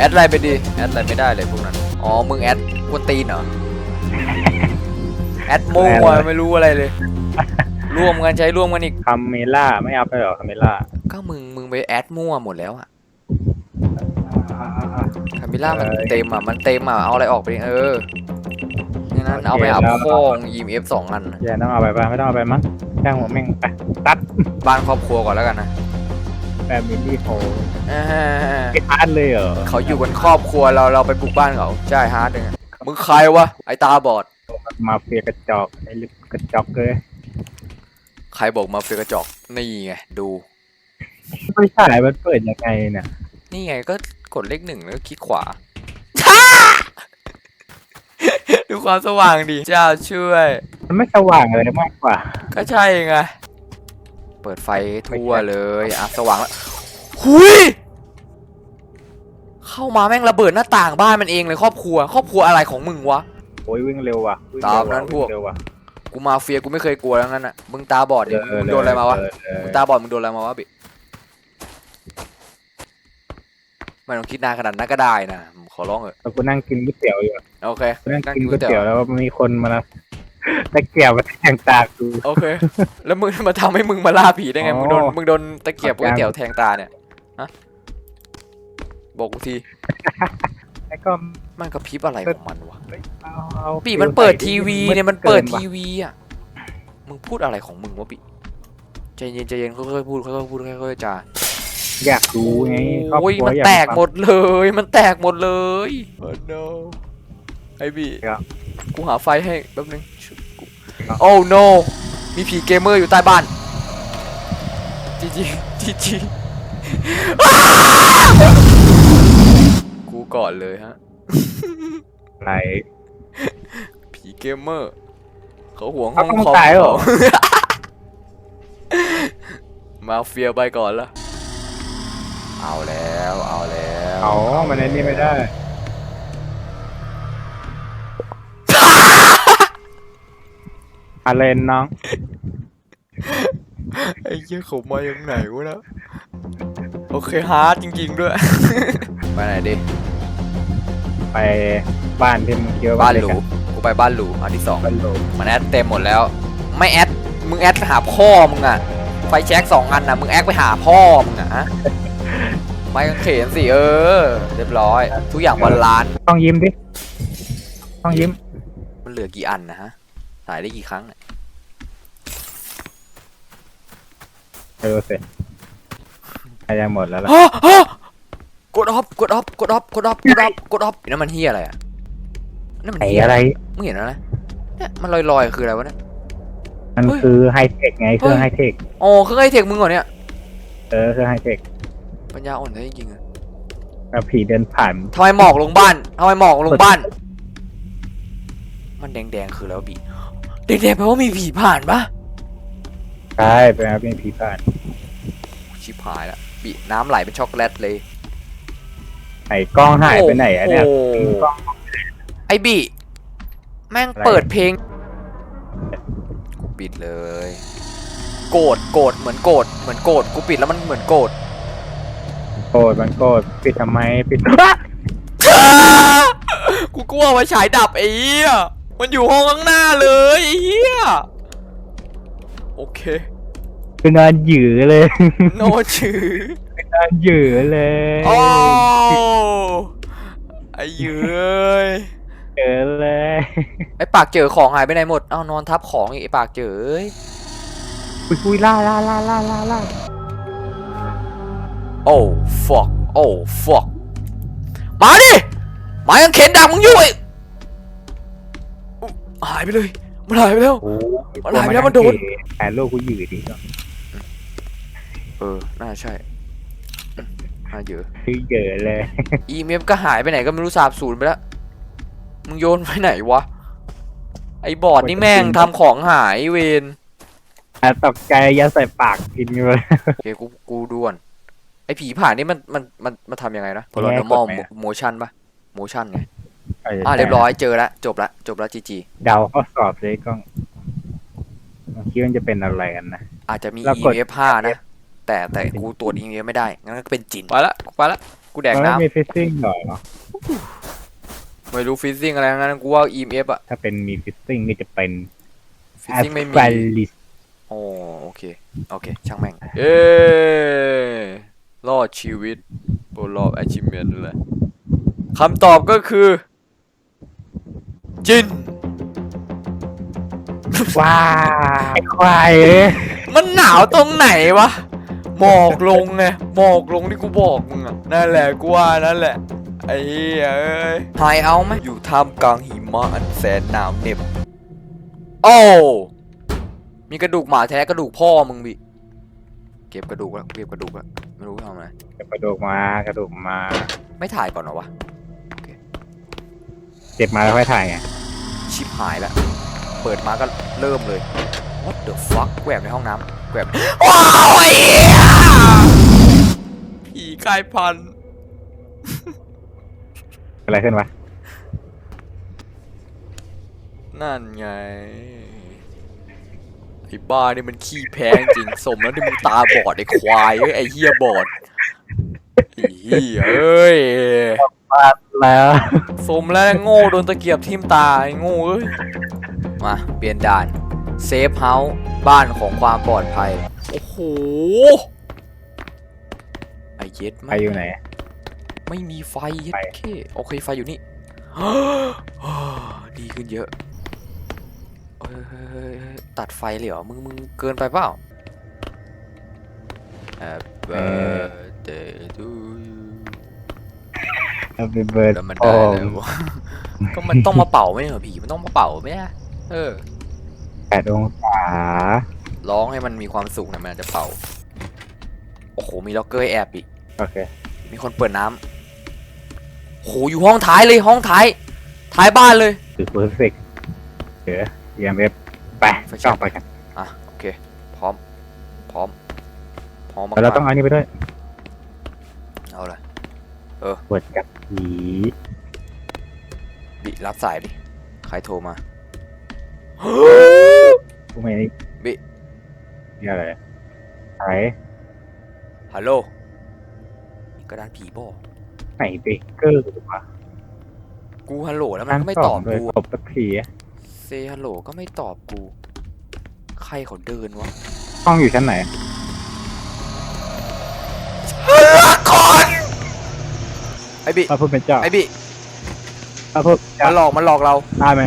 แอดอะไรไปดีแอดอะไรไม่ได้เลยพวกนั้น อ๋อ มึงแอดกวนตีนเหรอ แอดมั่วไม่รู้อะไรเลย ร่วมกันใช้ร่วมกันอีก คาเมล่าไม่เอาไปหรอคาเมล่าก็มึงมึงไปแอดมั่วหมดแล้วอะคามิล่ามันเต็มอะมันเต็มอะเอาอะไรออกไปดิเออนี่นั้นเอาไปอัพโค้งยีมเอฟสองอัน อย่าต้องเอาไปป่ะไม่ต้องเอาไปมั้งจ้างหัวแม่งไปตัด บ้านครอบครัวก่อนแล้วกันนะแฟมิลี่โฮอ่าไอ้พาร์ทเลยเหรอเขาอยู่กันครอบครัวเราเราไปบุกบ้านเขาใช่ฮาร์ดเลยมึงใครวะไอตาบอดมาเฟียกระจอกไอ้ลึกกระจอกเลยใครบอกมาเฟยกระจอกนี่ไงดู ไม่ใช่มันเปิดยังไงเนี่ยนี่ไงก็กดเลขหนึ่งแล้วก็คลิกขวา ดูความสว่างดิเจ้าช่วย มันไม่สว่างเลยมากกว่า ก็ใช่ไง เปิดไฟทั่วเลยอะสว่างแล้ว หุยเข้ามาแม่งระเบิดหน้าต่างบ้านมันเองเลยครอบครัว ครอบครัวอะไรของมึงวะ โอ้ยวิ่งเร็วว่ะวิ่งตามเร็นั้นพวก งเร็วว่ะกูมาเฟียกูไม่เคยกลัวแล้วงั้นอะมึงตาบอดดิเออมึงโดนอะไรมาวะเออเออมึงตาบอดมึงโดนอะไรมาวะบิไม่ต้องคิดนานขนาดนั้นก็ได้นะขอร้องเถอะแล้วกูนั่งกินก๋วยเตี๋ยวอยู่อะโอเคกูนั่งกินก๋วยเตี๋ยวแล้วมีคนมาตะเกียบมาแทงตากู โอเค แล้วมึงมาทำให้มึงมาล่าผีได้ไงอ๋อมึงโดนมึงโดนตะเกียบขก๋อบวยใจเตี๋ยวแทงตาเนี่ย ฮะ บอกกูทีแล้วก็มันกระพริบอะไรของมันวะเอาเอาปีมันเปิดทีวีเนี่ยมันเปิดกิว่ะทีวีอะมึงพูดอะไรของมึงวะปีใจเย็นใจเย็นค่อยๆพูดค่อยๆพูดค่อยๆจาอยากรู้ไงครอบโอ้ยครัวมันอยาแตกฟังหมดเลย มันแตกหมดเลยโอ้ no ไอบีครับกูหาไฟให้แป๊บนึงกูครับโอ้ no มีผีเกมเมอร์อยู่ใต้บ้านจีจีจีจี กูก่อนเลยฮะ อะไรผีเกมเมอร์ เขาห่วงห้องเขาต้องคอมตายเหรอเขามาเฟียไปก่อนละ เอาแล้ว เอาแล้วเอามันไอ้นี่ไม่ได้ อะไรน้อง ไอ้เหี้ยเขามายังไหนวะนะโอ เคฮาร์ดจริง ๆ ด้วย ไปไหนดิไปบ้านที่มึงคิดว่าบ้านหเล็กรูอะกูไปบ้านหรูอันที่สองบ้านหรูมันแอดเต็มหมดแล้ว ไม่แอดมึงแอดหาพ่อมึงอะไฟแช็กสองอันนะมึงแอดไปหาพ่อมึงอะฮะไม่กางเขนสิเออ เรียบร้อย ทุกอย่างบอลลานซ์ต้องยิ้มดิต้องยิ้ม มันเหลือกี่อันนะฮะถ่ายได้กี่ครั้งเนี่ยเออเสร็จอา ยังหมดแล้วล่ะฮะฮะกดออฟกดออฟกดออฟกดออฟกดออฟกดออฟนั่นมันเฮียอะไรอะนั่นมันไอ้เฮียอะไร มึงเห็นแล้วนะเนี่ยมันลอยๆคืออะไรวะเนี่ย มันเฮ้ยคือไฮเทคไงเครื่องเฮ้ไฮย เทค อ๋อเครื่องไอเทคมึงเหรอเนี่ยเออเครื่องไฮเทคปัญญาอ่อนแท้จริงๆอะแล้วผีเดินผ่านทำไมหมอกลงบ้านทำไมหมอกลงบ้าน มันแดงๆคือแล้วะบีแดงๆแปลว่ามีผีผ่านปะใช่เป็นครับเป็นผีผ่าน ชิบหายละ บีน้ำไหลเป็นช็อกโกแลตเลย ไหนกล้องหายไปไหนอะเนี่ยโโห กล้องไอบีแม่งอะไรเปิดเพลงกูปิดเลย โกรธโกรธเหมือนโกรธเหมือนโกรธกูปิดแล้วมันเหมือนโกรธโกรธมันโกรธปิดทำไมปิดกูกลัวว่าฉายดับไอ้เหี้ยมันอยู่ห้องข้างหน้าเลยไอ้เหี้ยโอเค คือนอนหยือเลย โนชื่อ นอนหยือเลยโอ้ไอ้เย้ยเจอเลยไอ้ปากเจอของหายไปไหนหมด เอ้านอนทับของอีกไอ้ปากเจอเอ้ยอุ้ยอุ้ยล่าล่าล่าล่าล่าล่าโอ้ fuck โอ้ fuck มาดิหมายังเข็นดักมึงอยู่ไอ้อุ๊ยหายไปเลย มันหายไปแล้ว โอ้มันหายไปแล้วมันโดนแต่โลกกูหยือดิก็ เออ น่าใช่อืมน่าเยอะคือเยอะเลยอีเมฟก็หายไปไหนก็ไม่รู้สาบสูญไปแล้ว มึงโยนไปไหนวะ ไอ้บอร์ดนี่แม่งทำของหายเวนอะตกใจยัดใส่ปากกินเลยโอเคกูกูด่วน ไอ้ผีผ่านนี่มันมันมันมันทำยังไงนะแง่กด paranormal ไหมอะ motion ปะ motion ไงอะเรียบร้อยเจอแล้วจบละจบละจีจีเดาข้อสอบเลยกล้องคิดว่าจะเป็นอะไรกันนะ อาจจะมีแล้วกด EMF 5 นะ แต่แต่กูตรวจ EMF ไม่ได้ งั้นก็เป็นจินไปละกูไปละ กูแดกมันไม่น้มีฟิซซิ่งหรอำไม่รู้ฟิซซิ่งอะไรทั้งนั้นกูว่า EMF อะถ้าเป็นมีฟิซซิ่งนี่จะเป็นฟิซซิ่งไม่มีแฟลิสโอ้โอเค โอเค ช่างแม่ง เอ้รอดชีวิตบนรอบ achievement เลยคำตอบก็คือ จินว้าไอ้ควายเอ้ยมันหนาวตรงไหนวะ หมอกลงไงหมอกลงที่กูบอกมึงอะนั่นแหละกูว่านั่นแหละไอ้เหี้ยเอ้ยไฮเอาไหมอยู่ท่ามกลางหิมะอันแสนหนาวเหน็บโอ้มีกระดูกหมาแท้กระดูกพ่อมึงบิเก็บกระดูกแล้วเก็บกระดูกแล้วไม่รู้ทำอะไรกระดูกมากระดูกมา ไม่ถ่ายก่อนเหรอวะเจ็บมาแล้วค่อยถ่ายไงชิบหายแล้วเปิดมาก็เริ่มเลย What the fuck แหวบในห้องน้ำ แหวบว้าวไอ้เหี้ยผีกลายพันธุ์อะไรขึ้นวะนั่นไงไอ้บ้านี่มันขี้แพ้จริงสมแล้วที่มึงตาบอดไอ้ควายเอ้ยไอ้เหี้ยบอดไอ้เหี้ยเอ้ยแล้วสมแล้วโง่โดนตะเกียบทิ่มตาไอ้โง่เอ้ยมาเปลี่ยนด่าน เซฟเฮาส์บ้านของความปลอดภัย โอ้โห ไอเย็ดไปไม่อยู่ไหน ไม่มีไฟเย็ดไป เคโอเคไฟอยู่นี่ ดีขึ้นเยอะเฮ้ยเฮ้ยเฮ้ยเฮ้ยตัดไฟเลยเหรอ มึงมึงเกินไปเปล่า Happy birthday to you เอาไปเบิร์ดแล้วมันโอ้ได้เลยวะก็มันต้องมาเป่าไม่เหรอผีมันต้องมาเป่าไหมอะเออ แปดองศาร้องให้มันมีความสุขนะมันอาจจะเป่า โอ้โห มีล็อกเกอร์ให้แอบอีก โอเค มีคนเปิดน้ำโหอยู่ห้องท้ายเลยห้องท้าย ท้ายบ้านเลย คือเพอร์เฟกเดี๋ยวเยียมเว็บไปไฟแช็กจ้องไปกัน อะ โอเค พร้อม พร้อม พร้อมมากแล้วเราต้องเอานี่ไปด้วยๆเอาเลยปวดกับผีบิรับสายดิ ใครโทรมา กูไม่ได้บินี่อะไรไหนฮัลโหลมีกระดานผีบอกไหนเบเกอร์วะกูฮัลโหลแล้วมันก็ไม่ตอบด้วยกูตบสักทีอะเซฮัลโหลก็ไม่ตอบกู ใครเขาเดินวะห้องอยู่ชั้นไหน ก่อนไอบิพระพุทธเจ้าไอบิพระพุทธเจ้ามันหลอกมันหลอกเราตายไหม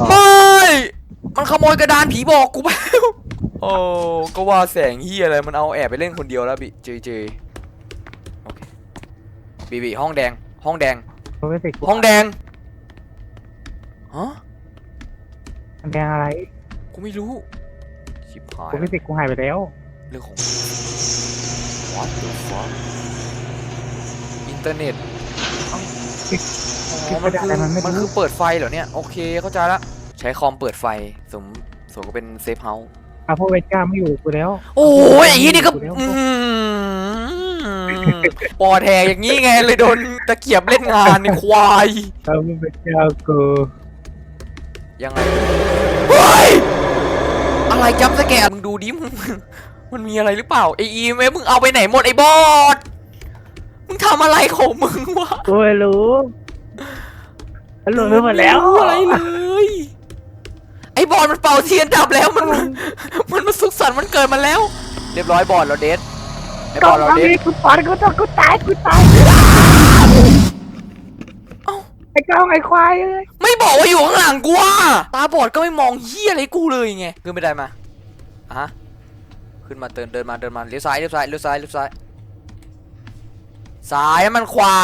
อ๋อไม่ มันขโมยกระดานผีบอกกูไปโอ้ก็ว่าแสงเฮียอะไรมันเอาแอบไปเล่นคนเดียวแล้วบิเจเจโอเคบีบีห้องแดง ห้องแดงเพอร์เฟกห้องแดงฮะมันแดงอะไรกูไม่รู้ชิบหายเพอร์เฟกกูหายไปแล้ว เรื่องของ What the fuck อินเทอร์เน็ตเอ้าอ๋อมันคืออะไรมันไม่รู้มันคือเปิดไฟเหรอเนี่ย โอเคเข้าใจละใช้คอมเปิดไฟสมสมก็เป็นเซฟเฮาส์พระพุทธเจ้าไม่อยู่กูแล้วโอ้ยไอ้ที่นี่ก็เดี๋ยวอืมปอดแหกอย่างนี้ไงเลยโดนตะเกียบเล่นงานในควายพระพุทธเจ้ากูยังไงเฮ้ยอะไรจัมป์สแกร์มึงดูดิมึงมันมีอะไรหรือเปล่าไออีเมมึงเอาไปไหนหมดไอบอดมึงทำอะไรของมึงวะกูไม่รู้มันหลุดไปหมดแล้วไม่รู้อะไรเลยไอบอดมันเป่าเทียนดับแล้วมัน มันมาสุขสันต์มันเกิดมาแล้ว เรียบร้อยบอดเราเดทไอบก่ออดนเราเราเดทกูปอดกูต้องกูตายกูตายเอ้าไอ้ก้องไอ้ควายเอ้ยไม่บอกว่าอยู่ข้างหลังกูอะตาบอดก็ไม่มองเฮียอะไรกูเลยไงขึ้นไม่ได้มาอะฮะขึ้นมาเดินเดินมาเดินมาเลี้ยวซ้ายเลี้ยวซ้ายเลี้ยวซ้ายเลี้ยวซ้ายซ้ายมันขวา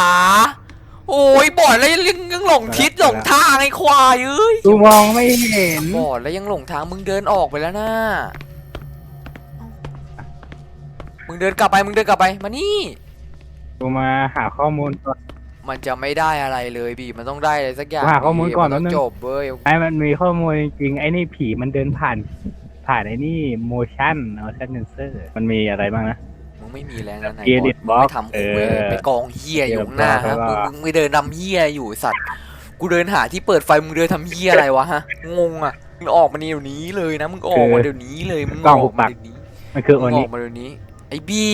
โอ้ยบอดแล้วยังยังหลงทิศหลงทางไอ้ควายเอ้ยกูมองไม่เห็นบอดแล้วยังหลงทางมึงเดินออกไปแล้วนะมึงเดินกลับไปมึงเดินกลับไปมานี่กูมาหาข้อมูลก่อน มันจะไม่ได้อะไรเลยบีมันต้องได้อะไรสักอย่างหาข้อมูลก่อนมัต้แป๊บนึองงจบเว้ยไอ้มันมีข้อมูลจริงๆไอ้นี่ผีมันเดินผ่าน ผ่านไอ้นี่ motion motion sensor มันมีอะไรบ้างนะมึง ไม่มีแรงแล้วไหน Edit บอ box ไม่ทำกูเว้ยเออไปกองเฮียอยู่ Edit ข้างหน้า box ฮะแล้วก็มึงมึงไม่เดินทำเฮียอยู่ไอ้สัตว์ กูเดินหาที่เปิดไฟมึงเดินทำเฮียอะไรวะฮะงงอะมึงออกมาเดี๋ยวนี้เลยนะมึงออกมาเดี๋ยวนี้เลยมึงกล้อองอหุกบมาปากเดี๋ยวนี้มันคือมึโองอนิอกมาเดี๋ยวนี้ ไอ้บี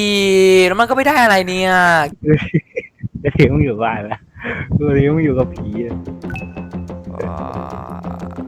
แล้วมันก็ไม่ได้อะไรเนี่ยก็ทิ้งมึงอยู่บ้านละกูทิ้งมึงอยู่กับผีอะ